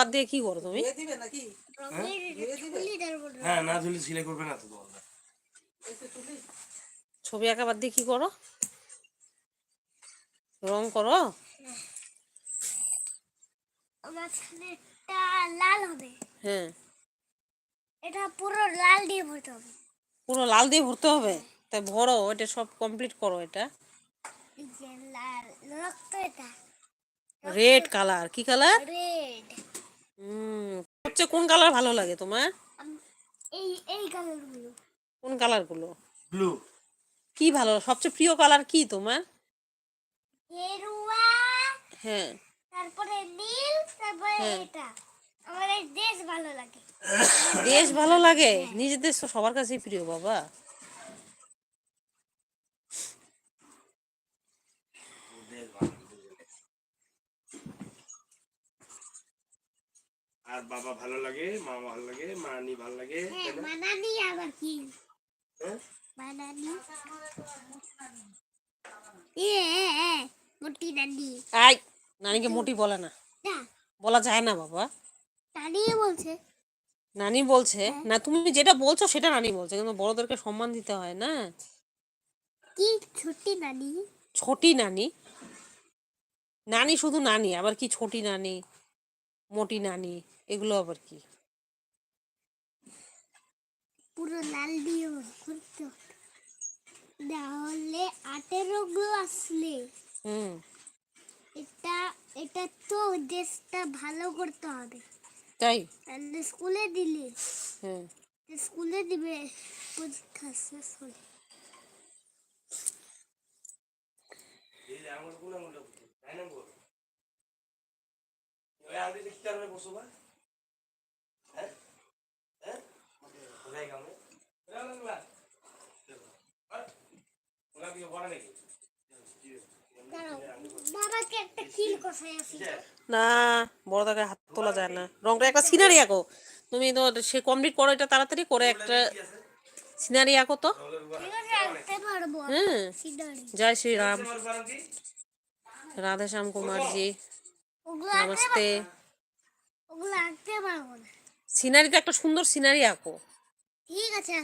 বাদ দিয়ে কি করো তুমি? দিবে নাকি? হ্যাঁ? না সিলাই করবে না তো তোমার ছবি আঁকা বাদ দিয়ে কি করো? রং করো? লাল হবে। হ্যাঁ। এটা পুরো লাল দিয়ে ভরতে হবে। পুরো লাল দিয়ে ভরতে হবে? তাই ভরো এটা সব কমপ্লিট করো এটা। রক্ত এটা। রেড কালার কি কালার রেড হুম হচ্ছে কোন কালার ভালো লাগে তোমার? এই এই কালারগুলো কোন কালারগুলো ব্লু কি ভালো সবচেয়ে প্রিয় কালার কি তোমার? গেরুয়া হ্যাঁ। তারপরে নীল তারপরে এটা। আমার এই দেশ ভালো লাগে। দেশ ভালো লাগে? নিজের দেশ সবার কাছেই প্রিয় বাবা। আর বাবা ভালো লাগে মা ভালো লাগে মানি ভালো লাগে হ্যাঁ বানানি আবার কি? হ্যাঁ? এ মোটি নানি। আই নানিকে মোটি বলে না। না। বলা যায় না বাবা। নানি বলছে। নানি বলছে না তুমি যেটা বলছো সেটা নানি বলছে কিন্তু বড়দেরকে সম্মান দিতে হয় না। কি ছোটি নানি? ছোটি নানি? নানি শুধু নানি আবার কি ছোটি নানি? মোটি নানি? এগুলো আবার কি? পুরো লাল দিয়ে করতে তাহলে আঠেরো গুলো আসলে। হুম। এটা এটা তো দেশটা ভালো করতে হবে। তাই? তাহলে স্কুলে দিলে। হ্যাঁ স্কুলে দিবে পরীক্ষা শেষ হলে। আঙুল কোন তাই না বল? ওই আঙুল দেখতে পারবে বসো বা হ্যাঁ হ্যাঁ না বড় দাগের হাত তোলা যায় না। রংটা একটা সিনারি আঁকো। তুমি তো সে কমপ্লিট করো এটা তাড়াতাড়ি করে একটা সিনারি আঁকো তো। হ্যাঁ জয় শ্রীরাম। রাধেশ্যাম কুমারজি নমস্তে। সিনারি তো একটা সুন্দর সিনারি আঁকো। ঠিক আছে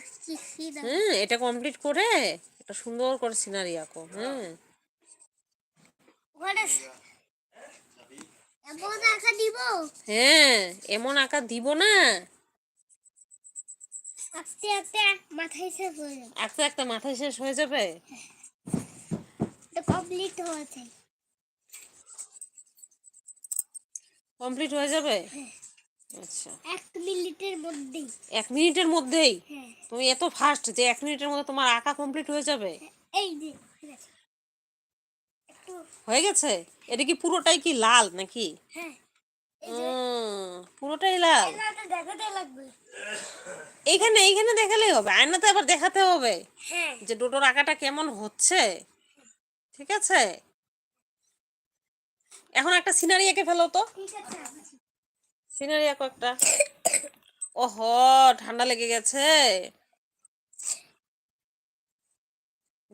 হ্যাঁ এটা কমপ্লিট করে একটা সুন্দর করে সিনারি আঁকো হ্যাঁ এমন আঁকা দিব? হ্যাঁ এমন আঁকা দিব না। আঁকতে আঁকতে মাথায় শেষ হয়ে যাবে। আঁকতে আঁকতে মাথায় শেষ হয়ে যাবে? কমপ্লিট হয়েছে কমপ্লিট হয়ে যাবে? আচ্ছা। এক মিনিটের মধ্যেই। এক মিনিটের মধ্যেই? হ্যাঁ। তুমি এত ফাস্ট যে এক মিনিটের মধ্যে তোমার আঁকা কমপ্লিট হয়ে যাবে? এই যে ঠিক আছে একটু হয়ে গেছে? এটা কি পুরোটাই কি লাল নাকি? হ্যাঁ পুরোটাই লাল। এইখানে এইখানে দেখালেই হবে। আয়নাতে আবার দেখাতে হবে হ্যাঁ। যে ডোটোর আঁকাটা কেমন হচ্ছে। ঠিক আছে? এখন একটা সিনারি এঁকে ফেলো তো। ঠিক আছে। সিনারি আঁকো একটা। ওহ ঠান্ডা লেগে গেছে।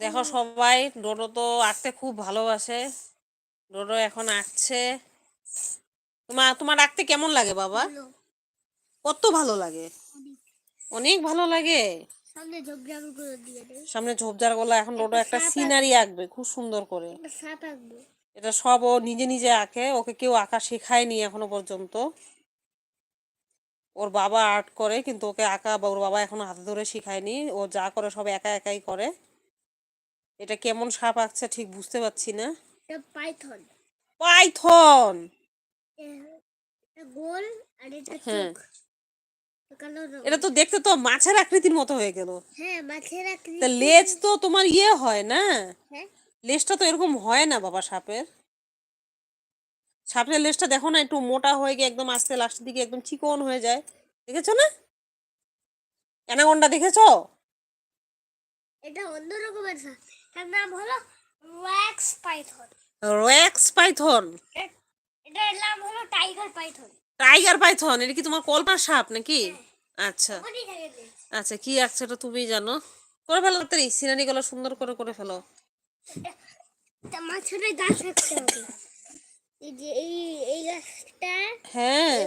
দেখো সবাই ডোডো তো আঁকতে খুব ভালোবাসে। ডোডো এখন আঁকছে। তোমার তোমার আঁকতে কেমন লাগে বাবা? কত ভালো লাগে। অনেক। ভালো লাগে। সামনে ঝোপঝাড়গুলো এখন ডোডো একটা সিনারি আঁকবে। খুব সুন্দর করে। এটা সব ও নিজে নিজে আঁকে ওকে কেউ আঁকা শেখায়নি এখনও পর্যন্ত। ওর বাবা আর্ট করে কিন্তু ওকে আঁকা বা ওর বাবা এখনও হাতে ধরে শিখায়নি। ও যা করে সব একা একাই করে। এটা কেমন সাপ আঁকছে ঠিক বুঝতে পারছি না। পাইথন। পাইথন! এটা গোল আর এটা হ্যাঁ। চোখ। এটা তো দেখতে তো মাছের আকৃতির মতো হয়ে গেল। হ্যাঁ মাছের আকৃতি। লেজ তো তোমার ইয়ে হয় না? হ্যাঁ। লেজটা তো এরকম হয় না বাবা সাপের। সাপের লেজটা দেখো না একটু মোটা হয়ে গিয়ে একদম আস্তে লাস্টের দিকে একদম চিকন হয়ে যায়। দেখেছ না? অ্যানাকন্ডা দেখেছ? এটা অন্য রকমের সাপ। তার নাম হলো ওয়াক্স পাইথন। রোয়াক্স পাইথন? এটার নাম হলো টাইগার পাইথন। Tiger Python? এটা কি তোমার কল্পনার সাপ নাকি? আচ্ছা। থাকে রে। আচ্ছা কি আঁকছে এটা তুমি জানো। করে ফেলো তাড়াতাড়ি সিনারি গুলো সুন্দর করে করে ফেলো। মাঝখানে গাছ রাখতে হবে হ্যাঁ।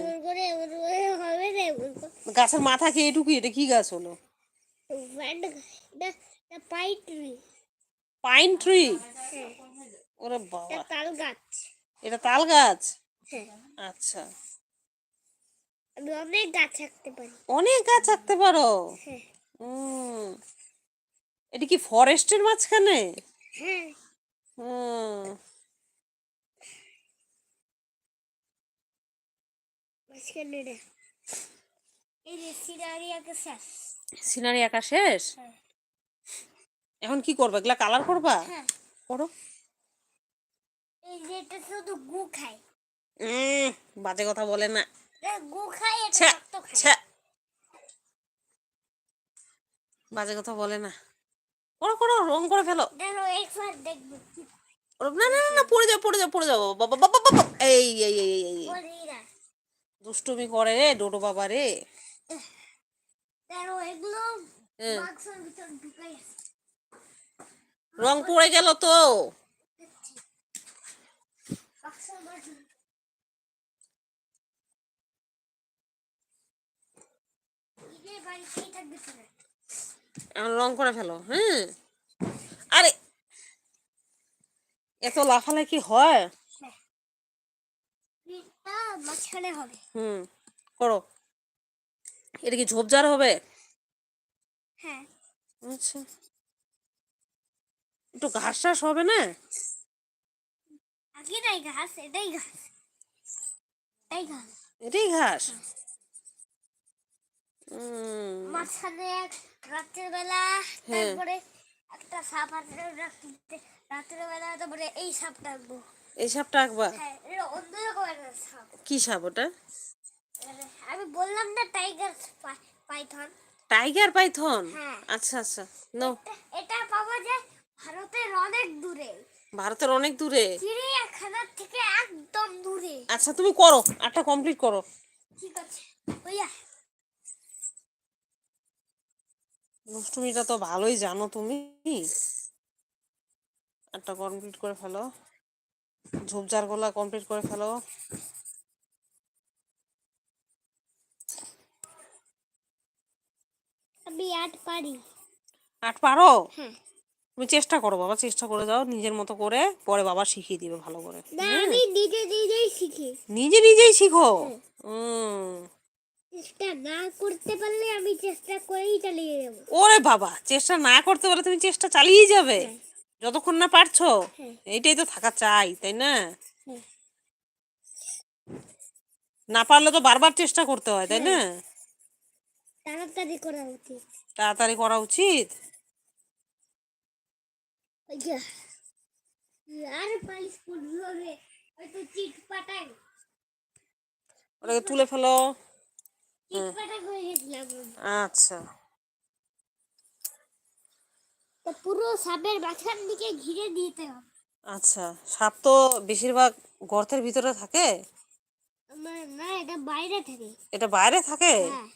গাছের মাথা খেয়ে এটুকু এটা কি গাছ হলো? পাইন ট্রি পাইন ট্রি হ্যাঁ। ওরে বাবা। তাল গাছ। এটা তাল গাছ? হ্যাঁ। আচ্ছা। আমি অনেক গাছ রাখতে পারি। অনেক গাছ রাখতে পারো? হ্যাঁ। উম, এটা কি ফরেস্টের মাঝখানে? হ্যাঁ। হুম। এই যে সিনারি আঁকে শেষ। সিনারি আঁকা শেষ? হ্যাঁ। এখন কি করবে? এগুলা কালার করবা? হ্যাঁ। করো। এই যে এটা শুধু গু খায়। উম, বাজে কথা বলে না। এটা গু খায় এটা ছ্যা, রক্ত খায়। ছ্যা। বাজে কথা বলে না। করো করো রং করে ফেলো। একবার দেখব না না না, পড়ে যাও পড়ে যাও পড়ে যাও। বাবা বাবা বাবা এই এই এই এই, এই দুষ্টুমি করে রে ডোডো বাবা রে। রং পড়ে গেল তো। রং। করে ফেলো হ্যাঁ আরে এত লাফালে কি হয়? মাঝখানে হবে। হুম করো। এটা কি ঝোপঝাড় হবে? হ্যাঁ। আচ্ছা। একটু ঘাস টাস হবে না? আগে নাই ঘাস এটাই ঘাস। এটাই ঘাস। এটাই ঘাস? উম, মাঝখানে এক রাতের বেলা হ্যাঁ। তারপরে একটা সাপ আছে রাত্রিতে রাতের বেলা তারপরে এই সাপ ডাকবো এই সাপটা আঁকবা হ্যাঁ একটা কি সাপ ওটা? আমি বললাম না টাইগার পাইথন। Tiger Python? হ্যাঁ। আচ্ছা আচ্ছা। নো এটা পাওয়া যায় ভারতের অনেক দূরে। ভারতের অনেক দূরে? চিড়িয়াখানার থেকে একদম দূরে। আচ্ছা তুমি করো। আটটা কমপ্লিট করো। ঠিক আছে। ওইয়া দুষ্টুমিটা তো ভালোই জানো তুমি। আটটা কমপ্লিট করে ফেলো। ঝোপঝাড়গুলা কমপ্লিট করে ফেলো। আমি আট পারি। আট পারো? তুমি চেষ্টা করো বাবা চেষ্টা করে যাও নিজের মতো করে পরে বাবা শিখিয়ে দিবে ভালো করে। আমি নিজে নিজেই শিখি। নিজে নিজেই শিখো? চেষ্টা না করতে পারলে আমি চেষ্টা করেই চালিয়ে যাব। ওরে বাবা চেষ্টা না করতে পারলে তুমি চেষ্টা চালিয়ে যাবে। যতক্ষণ না পারছ হ্যাঁ। এইটাই তো থাকা চাই তাই না? হ্যাঁ। না পারলে তো বারবার চেষ্টা করতে হয় তাই না? তাড়াতাড়ি করা উচিত। তাড়াতাড়ি করা উচিত? ওটাকে তুলে ফেলো। হয়ে। আচ্ছা। পুরো সাপের মাথার দিকে ঘিরে দিতে হবে। আচ্ছা সাপ তো বেশিরভাগ গর্তের ভিতরে থাকে? না এটা বাইরে থাকে। এটা বাইরে থাকে? হ্যাঁ।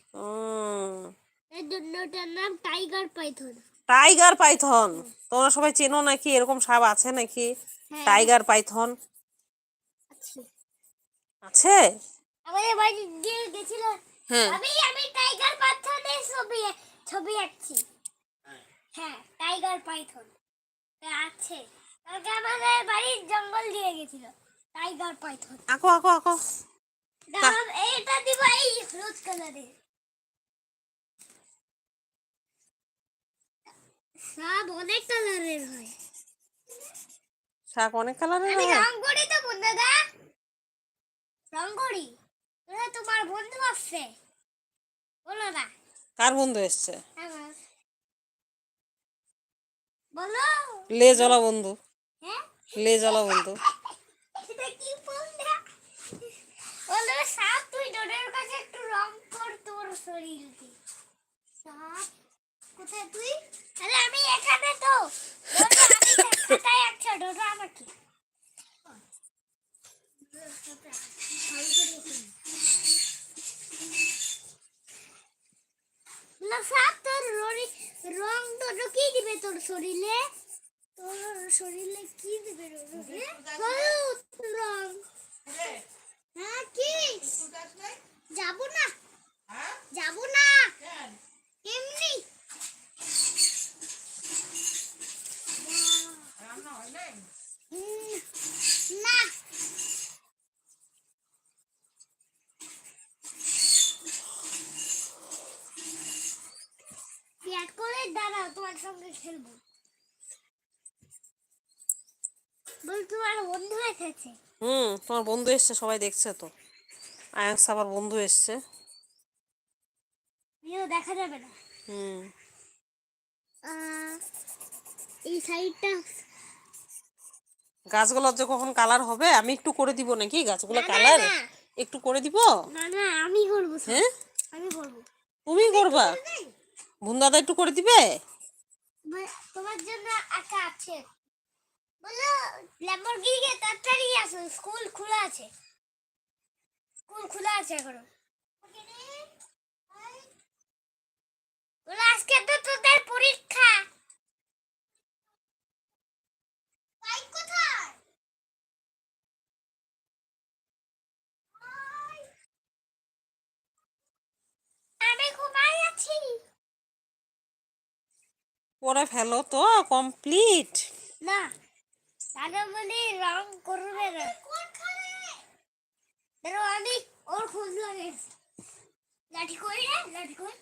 এর জন্য ওটার নাম টাইগার পাইথন। Tiger Python? তোমরা সবাই চেনো নাকি? এরকম সাপ আছে নাকি? হ্যাঁ। Tiger python? আছে। আমাদের বাড়ি গিয়ে গেছিল। হ্যাঁ। আমি আমি টাইগার পাইথনের ছবি ছবি আঁকছি। হ্যাঁ টাইগার পাইথন আছে। কালকে আমাদের বাড়ির জঙ্গল দিয়ে গেছিল টাইগার পাইথন আঁকো আঁকো আঁকো। এটা দিব এই হলুদ কালারের সব অনেক কালারের হয়। শাক অনেক কালারের আমি হয়? রং করি তো বন্ধুদা রং করি তোমার বন্ধু আসছে। বলো না। কার বন্ধু এসছে? আমার বলো। লে জ্বলা বন্ধু হ্যাঁ লে জ্বলা বন্ধু এটা কি না সাপ তোর রঙ রং তোর কি দিবে তোর শরীরে। তোর শরীরে কি দিবে হলুদ রং। হ্যাঁ কি? যাব না। যাব না। এমনি উম, না ব্যাট করে দাঁড়াও তোমার সঙ্গে খেলব। বল তোমার বন্ধু এসেছে। হুম তোমার বন্ধু এসছে সবাই দেখছে তো। আয়াস আবার বন্ধু এসছে। দেখা যাবে না। হুম। এই সাইডটা গাছগুলোর যে কখন কালার হবে আমি একটু করে দিব নাকি? গাছগুলো কালার একটু করে দিব? না না আমি করব। হ্যাঁ? আমি করব? তুমি করবা? ভুন্দাদা একটু করে দিবে? তোমার জন্য একা আছে। বলো ল্যাম্বরগিনি তাড়াতাড়ি আসো স্কুল খোলা আছে। স্কুল খোলা আছে এখনও। আজকে তো তোদের পরীক্ষা। আমি ঘুমাই আছি। পরে ফেলো তো কমপ্লিট না দাদা বলি রং করবে না। দেখো আমি ওর খোঁজ লাগে লাঠি কই রে লাঠি কই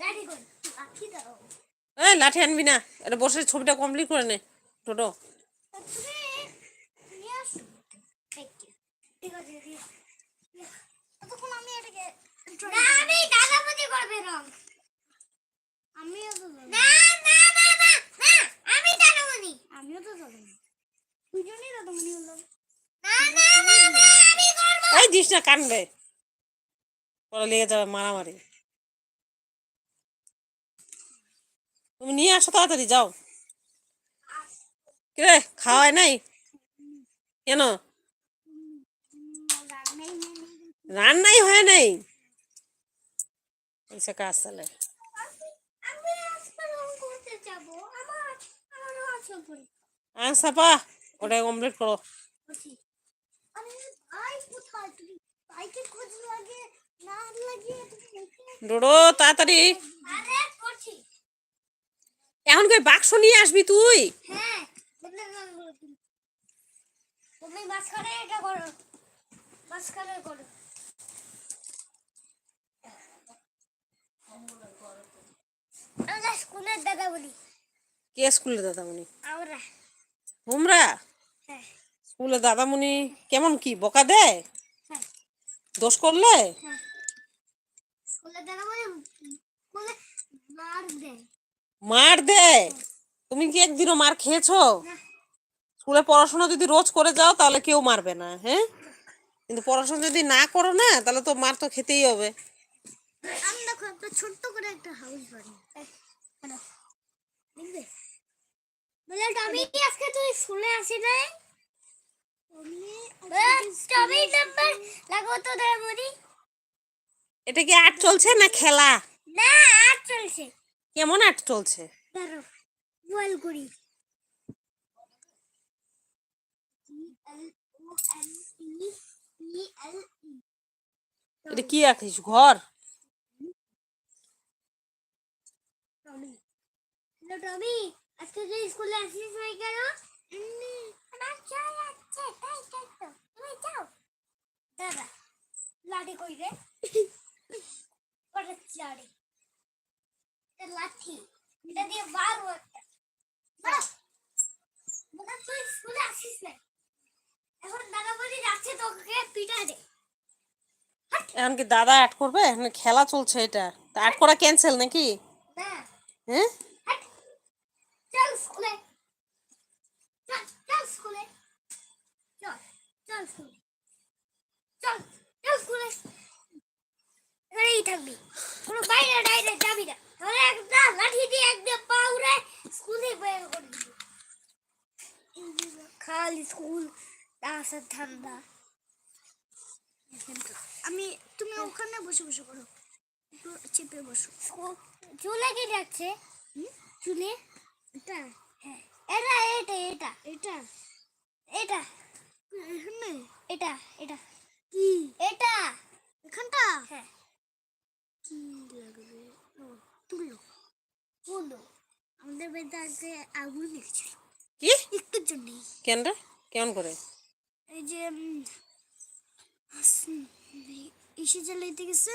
লাঠি কই লাঠি দাও এই লাঠি আনবি না এটা বসে ছবিটা কমপ্লিট করে নে টোটো। আমি এটাকে আমি দাদা বলি করবে রং। আমিও না না না আমি দাদা বলি আমিও তো দাদা বলি দুজনেই দাদা বলি হলো। না না না না আমি করব। এই দিস না কানবে। পরে লেগে যাবে মারামারি। তুমি নিয়ে আসো তাড়াতাড়ি যাও। কে খাওয়ায় নাই? কেন? রান্নাই হয় নাই। কাজ চালে আমি আজকে রং করতে যাব আমার আমারও আছে পরীক্ষা আং সাপা ওটা কমপ্লিট করো বলছি আরে ভাই কোথায় তুমি বাইকে খোঁজ লাগে না লাগে তুমি দেখে ডোডো তাড়াতাড়ি। এখন কই বাক্স নিয়ে আসবি তুই? হ্যাঁ করো। করো। করো স্কুলের দাদা বলি। কে স্কুলে দাদামণি? তোমরা? হ্যাঁ। স্কুলে দাদামণি কেমন কি বকা দেয়? হ্যাঁ। দোষ করলে? হ্যাঁ। মার দেয়। তুমি কি একদিনও মার খেয়েছো? স্কুলে পড়াশোনা যদি রোজ করে যাও তাহলে কেউ মারবে না হ্যাঁ? কিন্তু পড়াশোনা যদি না করো না তাহলে তো মার তো খেতেই হবে। আমি দেখো একটা ছোট্ট করে একটা হাউস দেখবে বলে টমি আজকে তুই শুনে আসি নাই? টমি নাম্বার লাগো তো ধরে বলি এটা কি আর্ট চলছে না খেলা? না আর চলছে। কেমন আর্ট চলছে? ধরো বল করি। এটা কি আঁকিস? ঘর টমি হ্যালো টমি আজকে তুই স্কুলে আসিস নাই কেন আমার চল আছে তাই তাই তো তুমি যাও দাদা লাঠি কই রে পড়ে লাঠি এটা লাঠি এটা দিয়ে একটা তুই স্কুলে আসিস না এখন দাদা বলি যাচ্ছে তোকে পিটা দে এখন কি দাদা আর্ট করবে? খেলা চলছে এটা? আর্ট করা ক্যান্সেল নাকি? হ্যাঁ? চল স্কুলে চল চল স্কুলে চল চল স্কুলে চল চল স্কুলে এখানেই থাকবি কোনো বাইরে ডাইরে যাবি না তাহলে একটা লাঠি দিয়ে একদম পা উড়ে স্কুলে বের করে দিবি খালি স্কুল আসা ঠান্ডা আমি তুমি ওখানে বসে বসে করো চেপে বসো চুলে কি যাচ্ছে চুলে এটা হ্যাঁ এটা এটা এটা এটা এটা এখানে এটা এটা কি? এটা এখানটা? হ্যাঁ। কি লাগবে? ও তুলো তুলো। আমাদের বাড়িতে আজকে আগুন লেগেছিল কি? একটুর জন্যই কেন রে? কেমন করে? এই যে ইসে চালাইতে গেছে।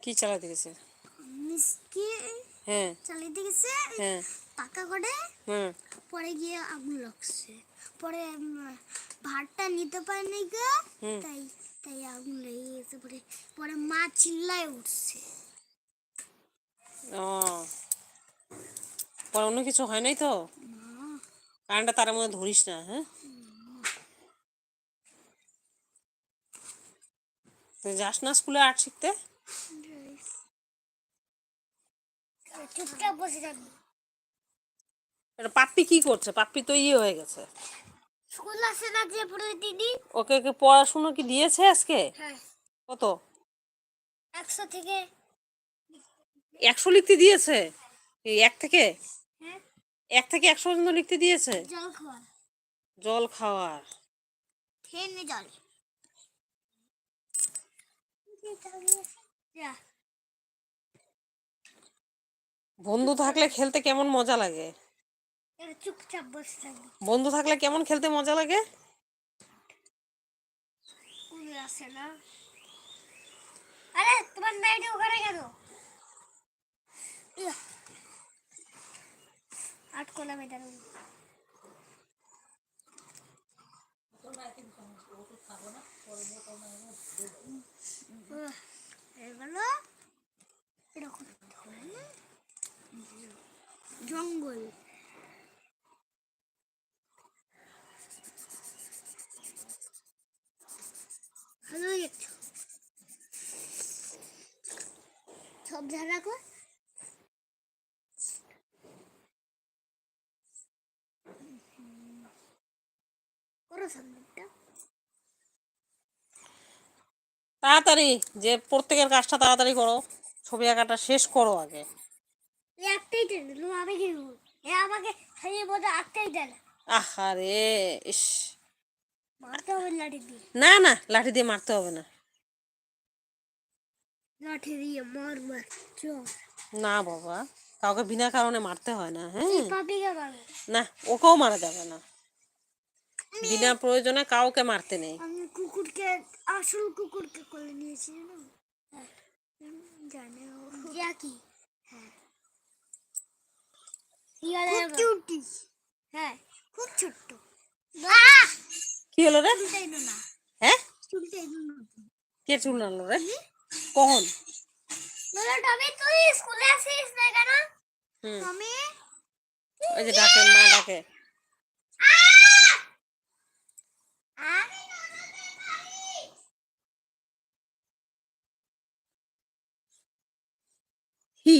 কি চালাতে গেছে? মিসকে হ্যাঁ। গেছে হ্যাঁ। পাকা করে। হুম পরে গিয়ে আগুন লাগছে। পরে ভাতটা নিতে পারেনি গো। তাই তাই আগুন লেগে গেছে। পরে পরে মা চিল্লায় উঠছে। ও। পরে অন্য কিছু হয় নাই তো? কারেন্টটা তার মধ্যে ধরিস না হ্যাঁ? তুই যাস না স্কুলে আর্ট শিখতে? চুপচাপ বসে থাকব। এটা পাপ্পি কি করছে? পাপ্পি তো ইয়ে হয়ে গেছে। স্কুল আসে না যে প্রতিদিন ওকে ওকে পড়াশুনো কি দিয়েছে আজকে? হ্যাঁ। কত? একশো থেকে। একশো লিখতে দিয়েছে? এই এক থেকে? হ্যাঁ। এক থেকে একশো পর্যন্ত লিখতে দিয়েছে? জল খাওয়া। জল খাওয়ার। খেয়ে নে জল। বন্ধু থাকলে খেলতে কেমন মজা লাগে? চুপচাপ বসে থাকবি বন্ধু থাকলে কেমন খেলতে মজা লাগে? আসে না? আরে তোমার নাইটি ওখানে কেন। আট মেটানো এগুলো এরকম। জঙ্গল। ভালো দেখছ? সব ঝাড়া কর তাড়াতাড়ি, যে প্রত্যেকের কাজটা তাড়াতাড়ি করো, ছবি আঁকাটা শেষ করো আগে। একটাই দেন তুমি কি এ আমাকে খাইয়ে একটাই দেন। আহারে ইস। মারতে হবে লাঠি দিয়ে। না না লাঠি দিয়ে মারতে হবে না। লাঠি দিয়ে মার মার না বাবা কাউকে বিনা কারণে মারতে হয় না হ্যাঁ? না ওকেও মারা যাবে না। বিনা প্রয়োজনে কাউকে মারতে নেই। আমি কুকুরকে আসল কুকুরকে কোলে নিয়েছি জানো? হ্যাঁ, জানে? ও জ্যাকি হ্যাঁ খুব কিউটি হ্যাঁ। খুব ছোট্ট। কি হলো রে? হ্যাঁ? কে চুল নাড়লো রে? কখন? টমি তুই স্কুলে আসিস না কেন? টমি? ওই যে ডাকে মা ডাকে। হি।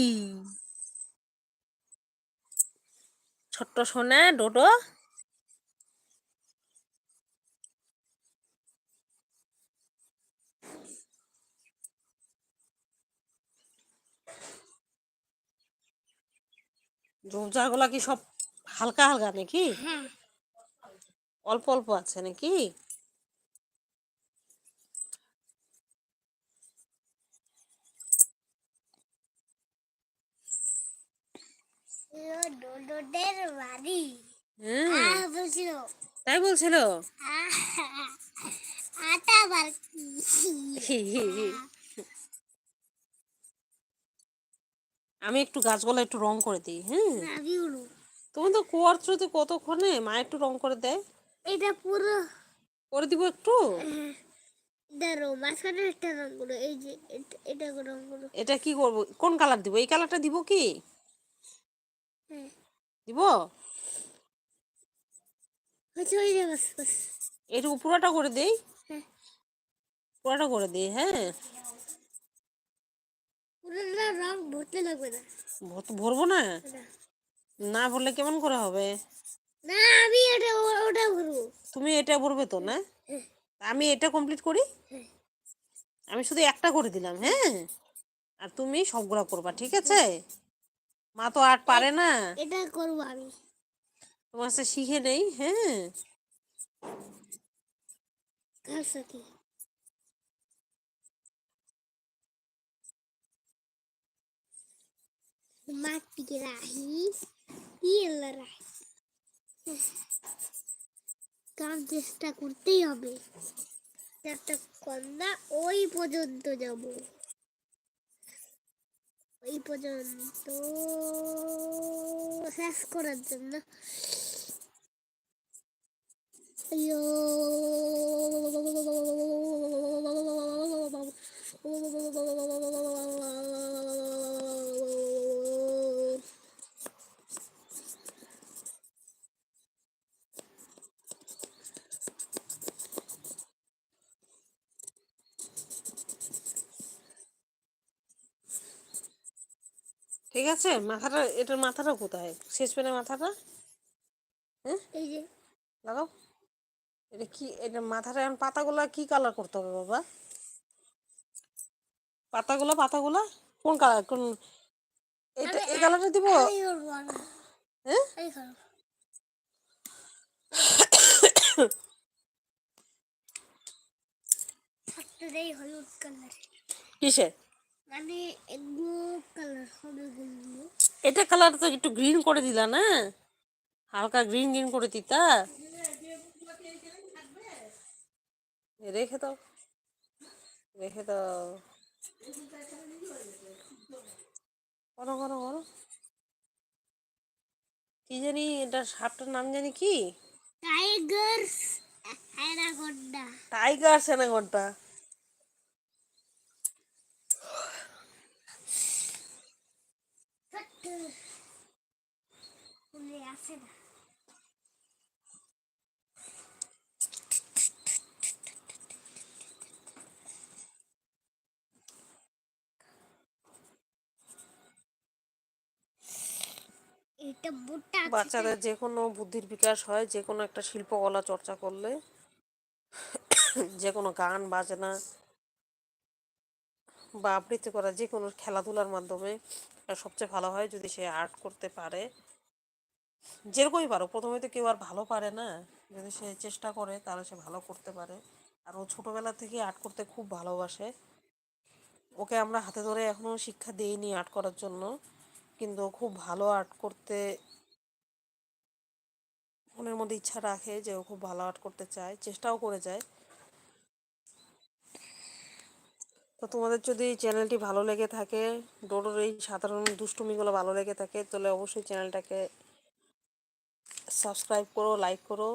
ছোট্ট সোনা ডোডো। গুলা কি সব হালকা হালকা নাকি? হ্যাঁ। অল্প অল্প আছে নাকি? বাড়ি। বলছিল। তাই বলছিল? আটা। আমি একটু গাছগুলো একটু রং করে দিই হ্যাঁ। আমি হলো তুমি তো করছ তো কতক্ষণে মা একটু রং করে দেয়? এটা পুরো করে দিব একটু? ধরো মাঝখানে একটা রং করো এই যে এটা- এটা রং করো এটা কি করব? কোন কালার দিব? এই কালারটা দিব কি? হ্যাঁ। দিব? এইটুকু পুরোটা করে দেই? হ্যাঁ। পুরোটা করে দিই হ্যাঁ। ভরবো না? না। ভরলে কেমন করে হবে? না আমি এটা ওটা ভরবো। তুমি এটা ভরবে তো না? হ্যাঁ। আমি এটা কমপ্লিট করি? হ্যাঁ। আমি শুধু একটা করে দিলাম হ্যাঁ? আর তুমি সবগুলা করবা ঠিক আছে? মা তো আর পারে না। এটা করব আমি। তোমার কাছে শিখে নেই হ্যাঁ। খাস কি মাটি রাহি ইয়েল রাহি। কার চেষ্টা করতেই হবে? যতক্ষণ না ওই পর্যন্ত যাব। ওই পর্যন্ত শেষ করার জন্য আইয়ো ঠিক আছে? মাথাটা এটার মাথাটা কোথায়? শেষ পেনের মাথাটা? এই যে। লাগাও। এটা কি এটা মাথাটা এখন পাতাগুলা কি কালার করতে হবে বাবা? পাতাগুলা পাতাগুলা? কোন কালার কোন এটা এই কালারটা দিব? এই হ্যাঁ? এই মানে কালার হবে এটা কালার তো একটু গ্রিন করে দিলা না? হালকা গ্রিন গ্রিন করে দিতা? রেখে দাও। রেখে দাও। করো করো করো। কি জানি এটা সাপটার নাম জানি কি? অ্যানাকোন্ডা টাইগার সেনাগনটা বাচ্চাদের যে কোনো বুদ্ধির বিকাশ হয় যে কোনো একটা শিল্পকলা চর্চা করলে যে কোনো গান বাজনা বা আবৃত্তি করা যে কোনো খেলাধুলার মাধ্যমে সবচেয়ে ভালো হয় যদি সে আর্ট করতে পারে। যেরকমই পারো প্রথমে তো কেউ আর ভালো পারে না। যদি সে চেষ্টা করে, তাহলে সে ভালো করতে পারে। আর ও ছোটোবেলা থেকে আর্ট করতে খুব ভালোবাসে। ওকে আমরা হাতে ধরে এখনও শিক্ষা দিইনি আর্ট করার জন্য। কিন্তু খুব ভালো আর্ট করতে মনের মধ্যে ইচ্ছা রাখে যে ও খুব ভালো আর্ট করতে চায়, চেষ্টাও করে যায়। তো তোমাদের যদি চ্যানেলটি ভালো লেগে থাকে, ডোডোর এই সাধারণ দুষ্টুমিগুলো ভালো লেগে থাকে, তাহলে অবশ্যই চ্যানেলটাকে সাবস্ক্রাইব করো লাইক করো।